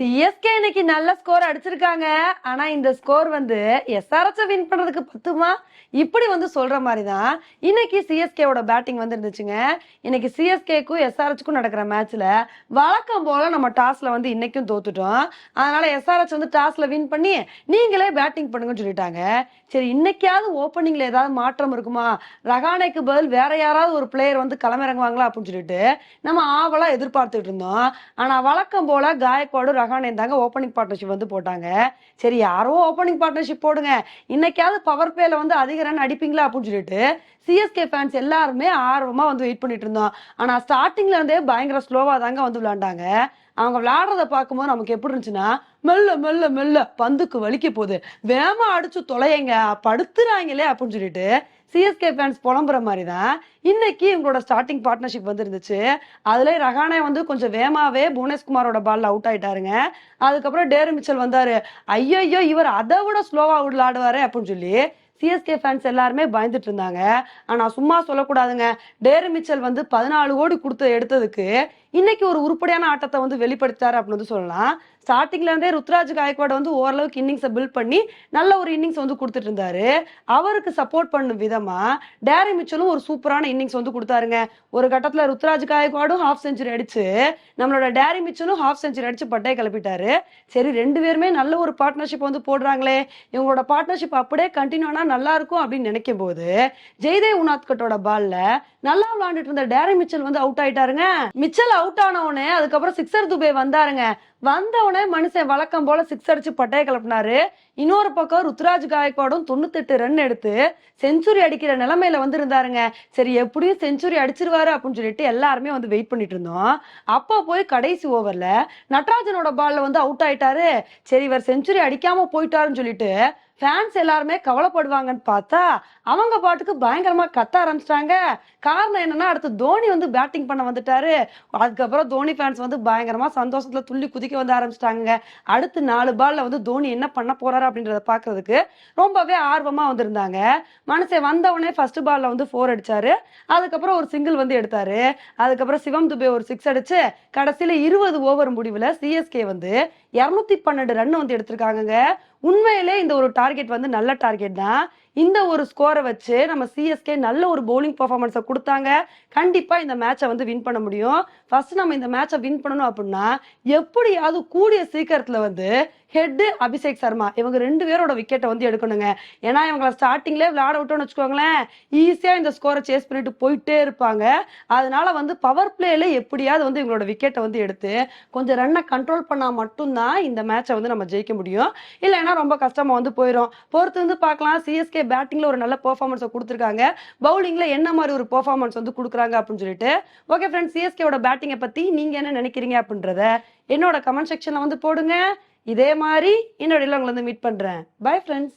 CSK இன்னைக்கு நல்ல score அடிச்சிருக்காங்க. ஆனா இந்த ஸ்கோர் வந்து எஸ்ஆர்எச் வின் பண்றதுக்கு பத்துமா? இப்படி வந்து சொல்ற மாதிரி தான் இன்னைக்கு சிஎஸ்கேவோட பேட்டிங் வந்து இருந்துச்சுங்க இன்னைக்கு சிஎஸ்கேக்கும் எஸ்ஆர்எச்க்கும் நடக்கிற மேட்ச்ல வழக்கம் போல நம்ம டாஸ்ல வந்து இன்னைக்கும் தோத்துட்டோம். அதனால எஸ்ஆர்எச் வந்து டாஸ்ல வின் பண்ணி நீங்களே பேட்டிங் பண்ணுங்கன்னு சொல்லிட்டாங்க. சரி இன்னைக்காவது ஓப்பனிங்ல ஏதாவது மாற்றம் இருக்குமா? ரகானேக்கு பதில் வேற யாராவது ஒரு பிளேயர் வந்து களமிறங்குவாங்களா அப்படின்னு சொல்லிட்டு நம்ம ஆவலா எதிர்பார்த்துட்டு இருந்தோம். ஆனா வழக்கம் போல காயக்கோடு ரகானே தாங்க ஓப்பனிங் பார்ட்னர்ஷிப் வந்து போட்டாங்க. சரி யாரோ ஓப்பனிங் பார்ட்னர்ஷிப் போடுங்க. இன்னைக்காவது பவர் பிளேல வந்து அதிக ரன் அடிப்பீங்களா அப்படின்னு சொல்லிட்டு சிஎஸ்கே ஃபேன்ஸ் எல்லாருமே ஆர்வமா வந்து வெயிட் பண்ணிட்டு இருந்தோம். ஆனா ஸ்டார்டிங்ல இருந்தே பயங்கர ஸ்லோவா தாங்க வந்து விளாண்டாங்க அவங்க விளையாடுறத பார்க்கும்போது நமக்கு எப்படி இருந்துச்சுன்னா மெல்ல மெல்ல மெல்ல பந்துக்கு வலிக்க போகுது. வேமா அடிச்சு தொலையங்க. படுத்துறாங்களே அப்படின்னு சொல்லிட்டு சிஎஸ்கே ஃபேன்ஸ் புலம்புற மாதிரி தான் இன்னைக்கு இவங்களோட ஸ்டார்டிங் பார்ட்னர்ஷிப் வந்து இருந்துச்சு அதுல ரஹானே வந்து கொஞ்சம் வேமாவே புவனேஷ்குமாரோட பால்ல அவுட் ஆயிட்டாருங்க. அதுக்கப்புறம் டேரு மிச்சல் வந்தாரு. ஐயோ இவர் அதை விட ஸ்லோவா விளாடுவாரு அப்படின்னு சொல்லி சிஎஸ்கே ஃபேன்ஸ் எல்லாருமே பயந்துட்டு இருந்தாங்க. ஆனா சும்மா சொல்லக்கூடாதுங்க. டேரி மிச்சல் வந்து பதினாலு கோடி கொடுத்து எடுத்ததுக்கு இன்னைக்கு ஒரு உருப்படியான ஆட்டத்தை வந்து வெளிப்படுத்தாரு அப்படின்னு வந்து சொல்லலாம். ஸ்டார்டிங்ல இருந்தே ருத்ராஜ் காயக்வாட் வந்து ஓரளவுக்கு இன்னிங்ஸை பில்ட் பண்ணி நல்ல ஒரு இன்னிங்ஸ் வந்து கொடுத்துட்டு இருந்தாரு. அவருக்கு சப்போர்ட் பண்ணும் விதமா டேரி மிச்சலும் ஒரு சூப்பரான இன்னிங்ஸ் வந்து கொடுத்தாருங்க. ஒரு கட்டத்துல ருத்ராஜ் காயக்வாடும் ஹாஃப் செஞ்சுரி அடிச்சு நம்மளோட டேரி மிச்சலும் ஹாஃப் செஞ்சுரி அடிச்சு பட்டையை கிளப்பிட்டாரு. சரி ரெண்டு பேருமே நல்ல ஒரு பார்ட்னர்ஷிப் வந்து போடுறாங்களே. இவங்களோட பார்ட்னர்ஷிப் அப்படியே கண்டினியூ ஆனா நல்லா இருக்கும் அப்படின்னு நினைக்கும் போது ஜெய்தேவ் உனாத்கட்டோட பால்ல நல்லா விளையாண்டுட்டு இருந்த டேரி மிச்சல் வந்து அவுட் ஆயிட்டாருங்க. மிச்சல் அவுட் ஆன உடனே அதுக்கப்புறம் சிக்ஸர் துபே வந்தாருங்க. வந்த உடனே மனுஷன் வழக்கம் போல சிக்ஸ் அடிச்சு பட்டைய கிளப்பினாரு. இன்னொரு பக்கம் ருத்ராஜ் காயக்வாடும் தொண்ணூத்தெட்டு ரன் எடுத்து செஞ்சுரி அடிக்கிற நிலைமையில வந்து இருந்தாருங்க சரி எப்படியும் செஞ்சுரி அடிச்சிருவாரு அப்படின்னு சொல்லிட்டு எல்லாருமே வந்து வெயிட் பண்ணிட்டு இருந்தோம். அப்போ போய் கடைசி ஓவர்ல நட்ராஜனோட பால்ல வந்து அவுட் ஆயிட்டாரு. சரி இவர் செஞ்சுரி அடிக்காம போயிட்டாருன்னு சொல்லிட்டு ஃபேன்ஸ் எல்லாருமே கவலைப்படுவாங்கன்னு பார்த்தா அவங்க பாட்டுக்கு பயங்கரமா கத்த ஆரம்பிச்சிட்டாங்க. காரணம் என்னன்னா அடுத்து தோனி வந்து பேட்டிங் பண்ண வந்துட்டாரு. அதுக்கப்புறம் தோனி ஃபேன்ஸ் வந்து பயங்கரமா சந்தோஷத்துல துள்ளி குதிக்க வந்து ஆரம்பிச்சிட்டாங்க அடுத்து நாலு பால்ல வந்து தோனி என்ன பண்ண போறாரு அப்படின்றத பாக்குறதுக்கு ரொம்பவே ஆர்வமா வந்திருந்தாங்க. மனுஷன் வந்த உடனே ஃபர்ஸ்ட் பால்ல வந்து ஃபோர் அடிச்சாரு. அதுக்கப்புறம் ஒரு சிங்கிள் வந்து எடுத்தாரு. அதுக்கப்புறம் சிவம் துபே ஒரு சிக்ஸ் அடிச்சு கடைசியில இருபது ஓவர் முடிவுல சிஎஸ்கே வந்து இருநூத்தி பன்னெண்டு ரன் வந்து எடுத்திருக்காங்க உண்மையிலே இந்த ஒரு டார்கெட் வந்து நல்ல டார்கெட் தான். இந்த ஒரு ஸ்கோரை வச்சு நம்ம சிஎஸ்கே நல்ல ஒரு பவுலிங் பர்ஃபார்மன்ஸை கொடுத்தாங்க. கண்டிப்பாக இந்த மேட்சை வந்து வின் பண்ண முடியும். ஃபர்ஸ்ட் நம்ம இந்த மேட்சை வின் பண்ணணும் அப்படின்னா எப்படியாவது கூடிய சீக்கிரத்தில் வந்து ஹெட்டு அபிஷேக் சர்மா இவங்க ரெண்டு பேரோட விக்கெட்டை வந்து எடுக்கணுங்க. ஏன்னா இவங்களை ஸ்டார்டிங்லேயே விளையாட விட்டோம்னு வச்சுக்கோங்களேன் ஈஸியாக இந்த ஸ்கோரை சேஸ் பண்ணிட்டு போயிட்டே இருப்பாங்க. அதனால வந்து பவர் பிளேல எப்படியாவது வந்து இவங்களோட விக்கெட்டை வந்து எடுத்து கொஞ்சம் ரன்னை கண்ட்ரோல் பண்ணால் மட்டும்தான் இந்த மேட்சை வந்து நம்ம ஜெயிக்க முடியும். இல்லைன்னா ரொம்ப கஷ்டமாக வந்து போயிடும் பொறுத்து வந்து பார்க்கலாம். சிஎஸ்கே பேட்டிங்ல ஒரு நல்ல பெர்ஃபார்மன்ஸை கொடுத்துருக்காங்க. பவுலிங்ல என்ன மாதிரி ஒரு பெர்ஃபார்மன்ஸ் வந்து கொடுக்குறாங்க அப்படின்னு சொல்லிட்டு ஓகே ஃப்ரெண்ட்ஸ் சிஎஸ்கேவோட பேட்டிங்கை பத்தி நீங்க என்ன நினைக்கிறீங்க அப்படின்றத என்னோட கமெண்ட் செக்ஷன்ல வந்து போடுங்க. இதே மாதிரி இன்னொரு உங்களை வந்து மீட் பண்றேன். Bye friends